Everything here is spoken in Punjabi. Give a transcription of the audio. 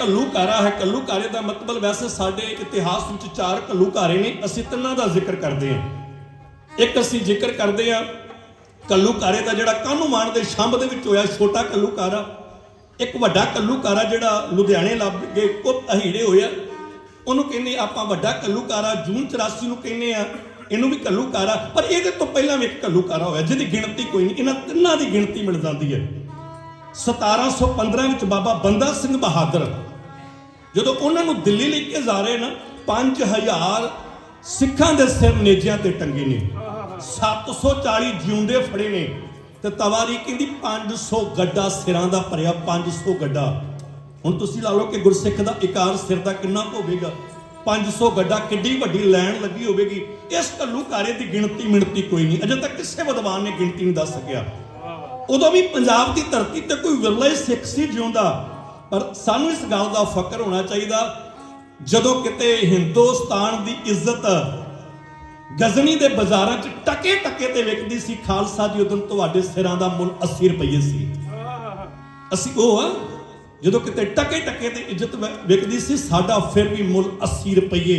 ਘੱਲੂਕਾਰਾ ਹੈ। ਕੱਲੂਕਾਰੇ ਦਾ ਮਤਲਬ ਵੈਸੇ ਸਾਡੇ ਇਤਿਹਾਸ ਵਿੱਚ ਚਾਰ ਘੱਲੂਕਾਰੇ ਨੇ। ਅਸੀਂ ਤਿੰਨਾਂ ਦਾ ਜ਼ਿਕਰ ਕਰਦੇ ਹਾਂ। ਇੱਕ ਅਸੀਂ ਜ਼ਿਕਰ ਕਰਦੇ ਹਾਂ ਕੱਲੂਕਾਰੇ ਦਾ ਜਿਹੜਾ ਕਾਨੂੰਮਾਨ ਦੇ ਸ਼ੰਭ ਦੇ ਵਿੱਚ ਹੋਇਆ ਛੋਟਾ ਕੱਲੂਕਾਰਾ ਇੱਕ ਵੱਡਾ ਕੱਲੂਕਾਰਾ ਜਿਹੜਾ ਲੁਧਿਆਣੇ ਲੱਭ ਕੇ ਕੁੱਤ ਅਹੀੜੇ ਹੋਇਆ ਉਹਨੂੰ ਕਹਿੰਦੇ ਆਪਾਂ ਵੱਡਾ ਕੱਲੂਕਾਰਾ ਜੂਨ 84 ਨੂੰ ਕਹਿੰਦੇ ਆ ਇਹਨੂੰ ਵੀ ਕੱਲੂਕਾਰਾ ਪਰ ਇਹਦੇ ਤੋਂ ਪਹਿਲਾਂ ਵੀ ਇੱਕ ਕੱਲੂਕਾਰਾ ਹੋਇਆ, ਜਿਹਦੀ ਗਿਣਤੀ ਕੋਈ ਨਹੀਂ। ਇਹਨਾਂ ਤਿੰਨਾਂ ਦੀ ਗਿਣਤੀ ਮਿਲ ਜਾਂਦੀ ਹੈ। 1715 ਵਿੱਚ ਬਾਬਾ ਬੰਦਾ ਸਿੰਘ ਬਹਾਦਰ ਜਦੋਂ ਉਹਨਾਂ ਨੂੰ ਦਿੱਲੀ ਲੈ ਕੇ ਜਾ ਰਹੇ ਨਾ 5000 ਸਿੱਖਾਂ ਦੇ ਸਿਰ ਨੇਜਿਆਂ ਤੇ ਟੰਗੇ ਨੇ। 740 ਜਿਉਂਦੇ ਫੜੇ ਨੇ। ਤੇ ਤਵਾਰੀ ਕਹਿੰਦੀ 500 ਗੱਡਾ ਸਿਰਾਂ ਦਾ ਭਰਿਆ 500 ਗੱਡਾ। ਹੁਣ ਤੁਸੀਂ ਲਾ ਲਓ ਕਿ ਗੁਰਸਿੱਖ ਦਾ ਇਕਾਰ ਸਿਰ ਦਾ ਕਿੰਨਾ ਕੁ ਹੋਵੇਗਾ। 500 ਗੱਡਾ ਕਿੱਡੀ ਵੱਡੀ ਲੈਣ ਲੱਗੀ ਹੋਵੇਗੀ। ਇਸ ਘੱਲੂਘਾਰੇ ਦੀ ਗਿਣਤੀ ਮਿਣਤੀ ਕੋਈ ਨਹੀਂ। ਅਜੇ ਤੱਕ ਕਿਸੇ ਵਿਦਵਾਨ ਨੇ ਗਿਣਤੀ ਨਹੀਂ ਦੱਸ ਸਕਿਆ। ਉਦੋਂ ਵੀ ਪੰਜਾਬ ਦੀ ਧਰਤੀ ਤੇ ਕੋਈ ਵਿਰਲਾ ਹੀ ਸਿੱਖ ਸੀ ਜਿਉਂਦਾ। ਪਰ ਸਾਨੂੰ ਇਸ ਗੱਲ ਦਾ ਫਕਰ ਹੋਣਾ ਚਾਹੀਦਾ, ਜਦੋਂ ਕਿਤੇ ਹਿੰਦੁਸਤਾਨ ਦੀ ਇੱਜ਼ਤ ਗਜ਼ਨੀ ਦੇ ਬਾਜ਼ਾਰਾਂ 'ਚ ਟਕੇ ਟਕੇ ਤੇ ਵਿਕਦੀ ਸੀ, ਖਾਲਸਾ ਜੀ ਉਦੋਂ ਤੁਹਾਡੇ ਸਿਰਾਂ ਦਾ ਮੁੱਲ 80 ਰੁਪਏ ਸੀ। ਅਸੀਂ ਉਹ ਜਦੋਂ ਕਿਤੇ ਟਕੇ ਟਕੇ ਤੇ ਇੱਜ਼ਤ ਵਿਕਦੀ ਸੀ, ਸਾਡਾ ਫਿਰ ਵੀ ਮੁੱਲ 80 ਰੁਪਏ